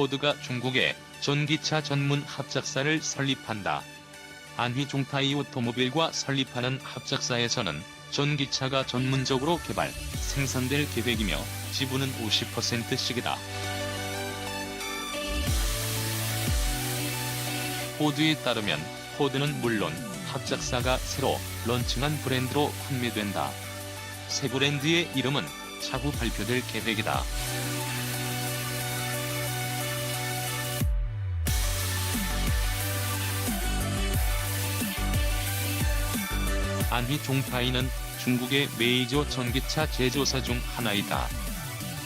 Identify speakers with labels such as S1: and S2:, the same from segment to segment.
S1: 포드가 중국에 전기차 전문 합작사를 설립한다. 안휘 종타이 오토모빌과 설립하는 합작사에서는 전기차가 전문적으로 개발, 생산될 계획이며 지분은 50%씩이다. 포드에 따르면 포드는 물론 합작사가 새로 런칭한 브랜드로 판매된다. 새 브랜드의 이름은 차후 발표될 계획이다. 안휘 종파이는 중국의 메이저 전기차 제조사 중 하나이다.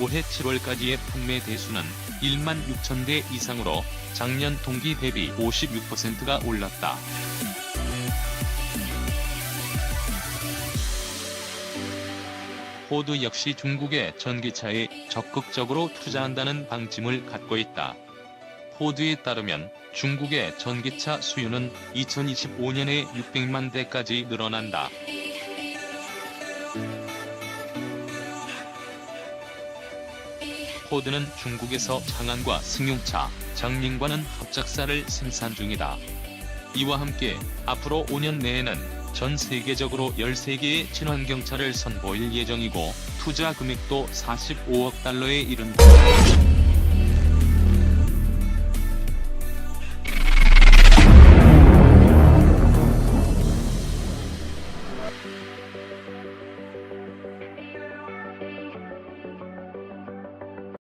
S1: 올해 7월까지의 판매 대수는 1만 6천 대 이상으로 작년 동기 대비 56%가 올랐다. 포드 역시 중국의 전기차에 적극적으로 투자한다는 방침을 갖고 있다. 포드에 따르면 중국의 전기차 수요는 2025년에 600만 대까지 늘어난다. 포드는 중국에서 장안과 승용차, 장링과는 합작사를 생산 중이다. 이와 함께 앞으로 5년 내에는 전 세계적으로 13개의 친환경차를 선보일 예정이고 투자 금액도 45억 달러에 이른다.